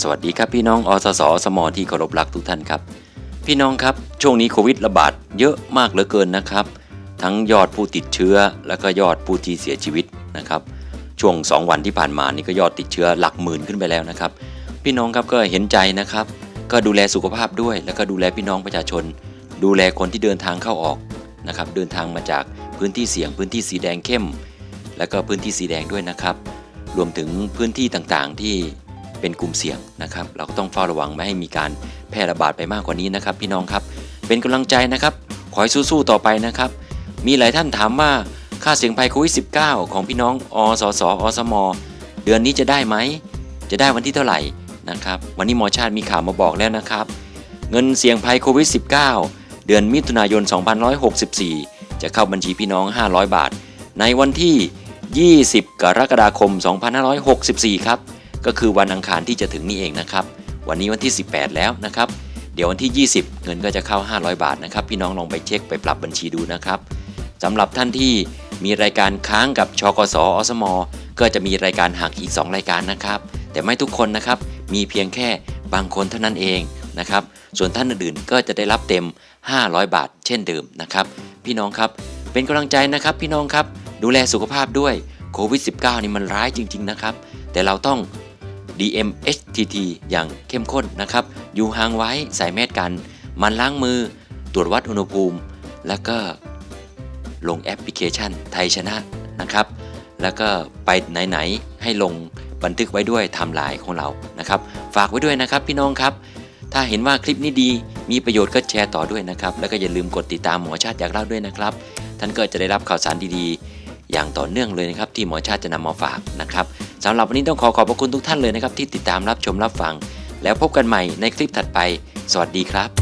สวัสดีครับพี่น้องอสสสมอที่เคารพรักทุกท่านครับ พี่น้องครับช่วงนี้โควิดระบาดเยอะมากเหลือเกินนะครับ ทั้งยอดผู้ติดเชื้อแล้วก็ยอดผู้ที่เสียชีวิตนะครับช่วง 2 วันที่ผ่านมานี่ก็ยอดติดเชื้อหลักหมื่นขึ้นไปแล้วนะครับ พี่น้องครับก็เห็นใจนะครับ ก็ดูแลสุขภาพด้วย แล้วก็ดูแลพี่น้องประชาชน ดูแลคนที่เดินทางเข้าออกนะครับเดินทางมาจากพื้นที่เสี่ยงพื้นที่สีแดงเข้ม แล้วก็พื้นที่สีแดงด้วยนะครับ รวมถึงพื้นที่ต่างๆที่ เป็นกลุ่มเสี่ยงนะครับ เราก็ต้องเฝ้าระวังไม่ให้มีการแพร่ระบาดไปมากกว่านี้นะครับ พี่น้องครับ เป็นกำลังใจนะครับ ขอให้สู้ๆต่อไปนะครับ มีหลายท่านถามว่าค่าเสี่ยงภัยโควิด -19 ของพี่น้องอสสอสม เดือนนี้จะได้ไหม จะได้วันที่เท่าไหร่นะครับ วันนี้หมอชาติมีข่าวมาบอกแล้วนะครับ เงินเสี่ยงภัยโควิด -19 เดือนมิถุนายน 2564 จะเข้าบัญชีพี่น้อง 500 บาท ในวันที่ 20 กรกฎาคม 2564 ครับ ก็คือวันอังคารที่จะถึงนี่เองนะครับ วันนี้วันที่ 18 แล้วนะครับ เดี๋ยววันที่ 20 เงินก็จะเข้า 500 บาทนะครับ พี่น้องลองไปเช็คไปปรับบัญชีดูนะครับสำหรับท่านที่มีรายการค้างกับชกสอสม ก็จะมีรายการหักอีก 2 รายการนะครับ แต่ไม่ทุกคนนะครับ มีเพียงแค่บางคนเท่านั้นเองนะครับ ส่วนท่านอื่นๆก็จะได้รับเต็ม 500 บาท เช่นเดิมนะครับ พี่น้องครับ เป็นกำลังใจนะครับ พี่น้องครับ ดูแลสุขภาพด้วยโควิด -19 นี่มันร้ายจริง ๆ นะครับ แต่เราต้อง DMHTT อย่างเข้มข้นนะครับ อยู่ห่างไว้ใส่แมสกันมันล้างมือ ตรวจวัดอุณหภูมิ แล้วก็ลงแอปพลิเคชันไทยชนะนะครับ แล้วก็ไปไหน ๆ ให้ลงบันทึกไว้ด้วยทม์ไลน์ของเรานะครับ ฝากไว้ด้วยนะครับพี่น้องครับ ถ้าเห็นว่าคลิปนี้ดีมีประโยชน์ก็แชร์ต่อด้วยนะครับ แล้วก็อย่าลืมกดติดตามหมอชาติอยากเล่าด้วยนะครับ ท่านก็จะได้รับข่าวสารดีๆ อย่างต่อเนื่องเลยนะครับ ที่หมอชาติจะนำมาฝากนะครับ สำหรับวันนี้ต้องขอขอบพระคุณทุกท่านเลยนะครับที่ติดตามรับชมรับฟัง แล้วพบกันใหม่ในคลิปถัดไป สวัสดีครับ